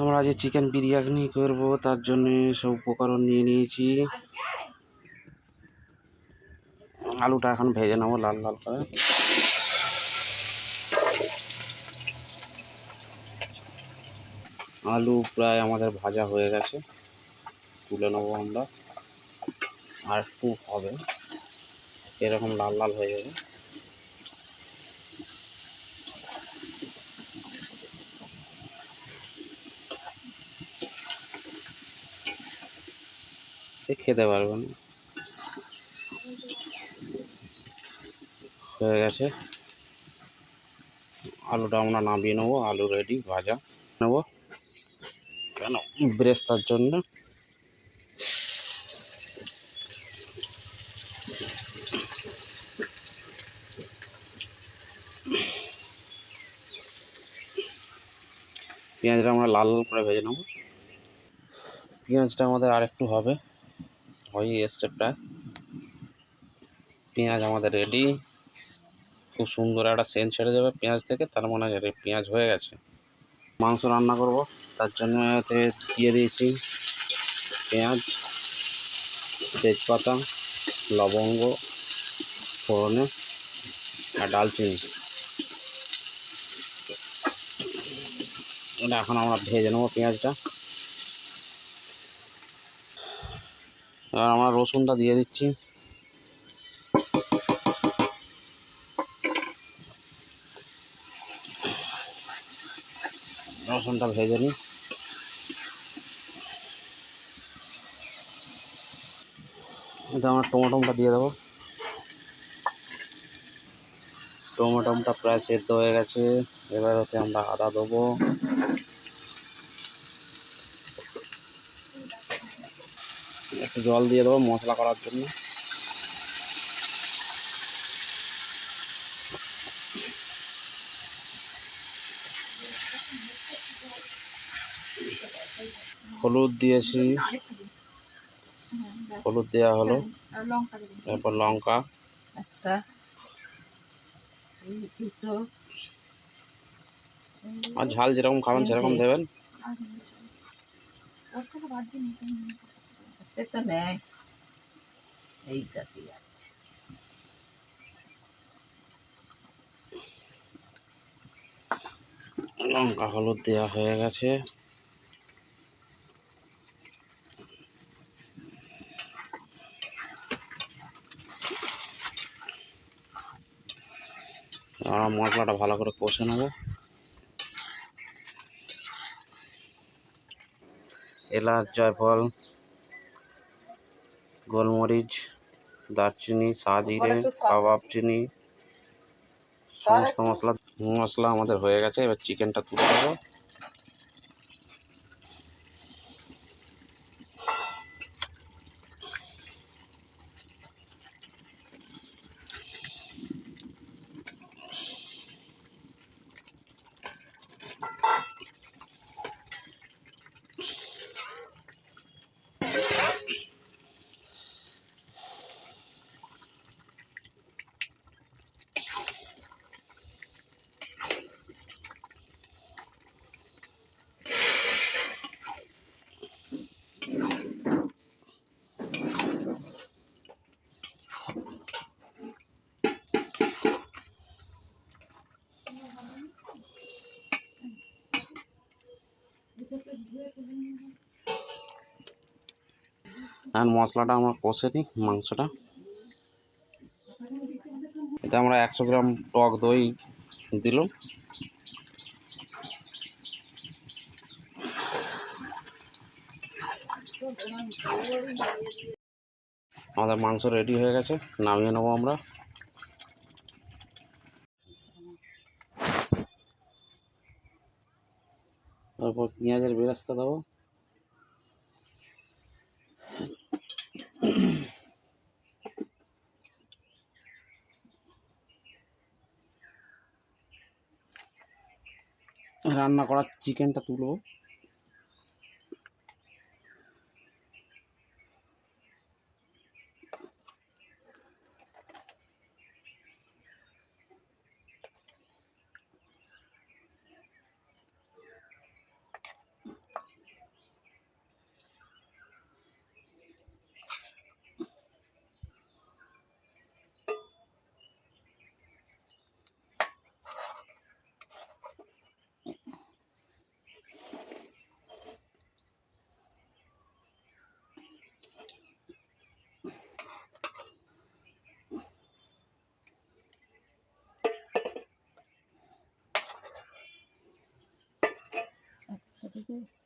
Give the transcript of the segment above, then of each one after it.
আমরা আজ চিকেন বিরিয়ানি করব, তার জন্য সব উপকরণ নিয়ে নিয়েছি। আলুটা এখন ভেজে নেব লাল লাল করে। আলু প্রায় আমাদের ভাজা হয়ে গেছে। তুলে নেব আমরা। আর একটু হবে। এরকম লাল লাল হয়ে যাবে। সে খেতে পারবে না। হয়ে গেছে। আলুটা আমরা নামিয়ে নেব, আলু রেডি ভাজা নেব। কেন? ব্রেস্তার জন্য। পেঁয়াজটা আমরা লাল লাল করে ভেজে নেব। পেঁয়াজটা আমাদের আর একটু হবে। হয়ে এসছে প্রায় পেঁয়াজ আমাদের রেডি খুব সুন্দর একটা সেন্ট ছেড়ে যাবে পেঁয়াজ থেকে, তার মানে রে- পেঁয়াজ হয়ে গেছে। মাংস রান্না করব, তার জন্য দিয়ে দিয়েছি পেঁয়াজ, তেজপাতা, লবঙ্গ, ফোড়নে আর ডালচিনি। এটা এখন আমরা ভেজে নেব পেঁয়াজটা। এবার আমরা রসুনটা দিয়ে দিচ্ছি। রসুনটা ভেজে নিই। এটা আমরা টমেটোমটা দিয়ে দেবো। টমেটোমটা প্রায় সেদ্ধ হয়ে গেছে। এবার হচ্ছে আমরা আদা দেবো। একটু জল দিয়ে দেবো মশলা করার জন্য। হলুদ দিয়েছি। হলুদ দেওয়া হলো। তারপর লঙ্কা। একটা। আর ঝাল যেরকম খাবেন সেরকম দেবেন। সে তো নেয়। এইটা দিয়ে আছে লঙ্কা, হলুদ দেওয়া হয়ে গেছে। মশলাটা ভালো করে কষে নেব। এলাচ, জয়ফল গোলমরিচ দারচিনি সাজিরে কাবাব চিনি সমস্ত মশলা মশলা আমাদের হয়ে গেছে। এবার চিকেনটা তুলে দেবো আর মশলাটা আমরা কষে নিই, মাংসটা। এটা আমরা একশো গ্রাম টক দই দিলাম। আমাদের মাংস রেডি হয়ে গেছে, নামিয়ে নেব আমরা। তারপর পেঁয়াজের বেরাস্তা দেবো। রান্না করা চিকেনটা তুলবো business.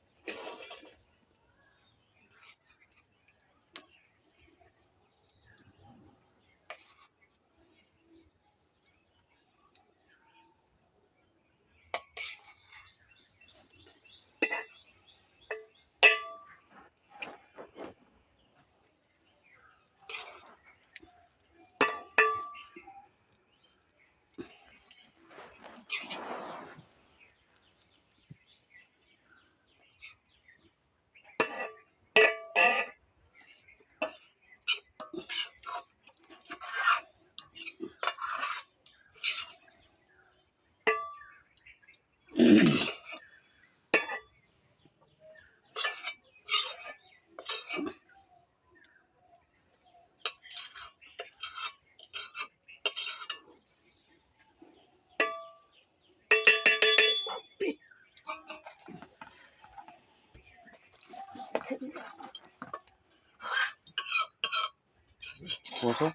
বসো।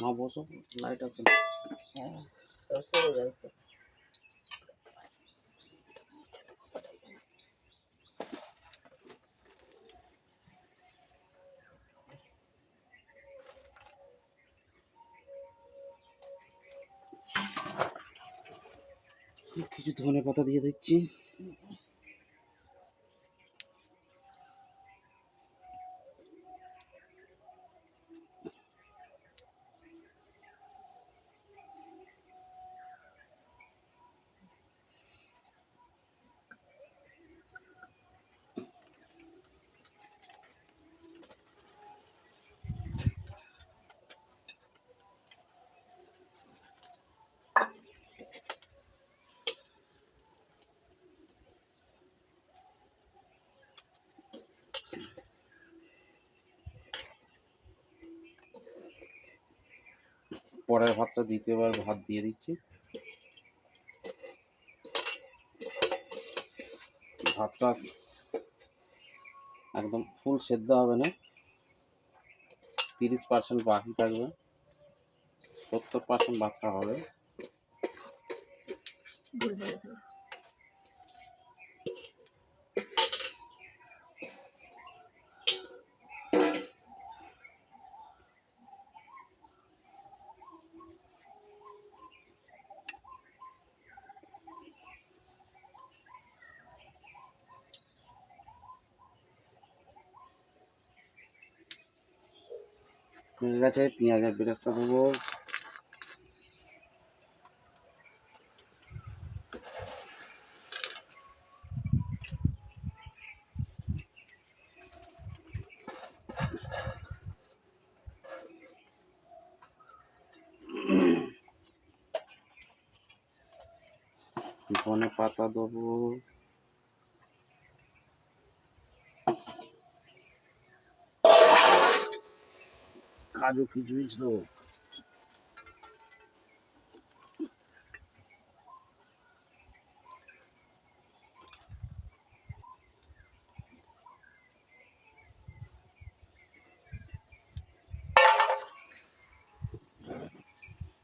মা বসো। লাইট আছে কিছু ধনে পাতা দিয়ে দিচ্ছি। পরের ভাতটা দ্বিতীয়বার ভাত দিয়ে দিচ্ছি। ভাতটা একদম ফুল সেদ্ধ হবে না। তিরিশ পার্সেন্ট বাকি থাকবে। সত্তর পার্সেন্ট বাচ্চা হবে। হয়ে গেছে পেঁয়াজের বেরেস্তা দেবো। ধনে পাতা দেবো। কাজু কিচমিচ দেবো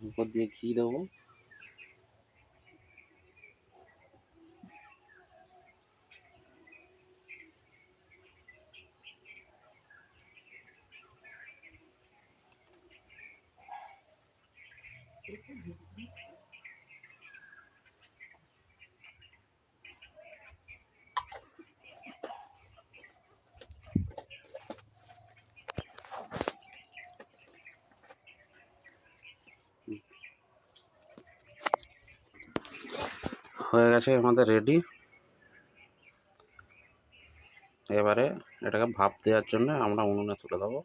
উপর দিয়ে ঘি দেবো। হয়ে গেছে আমাদের রেডি এবারে এটাকে ভাপ দেওয়ার জন্য আমরা উনুনে তুলে দেবো।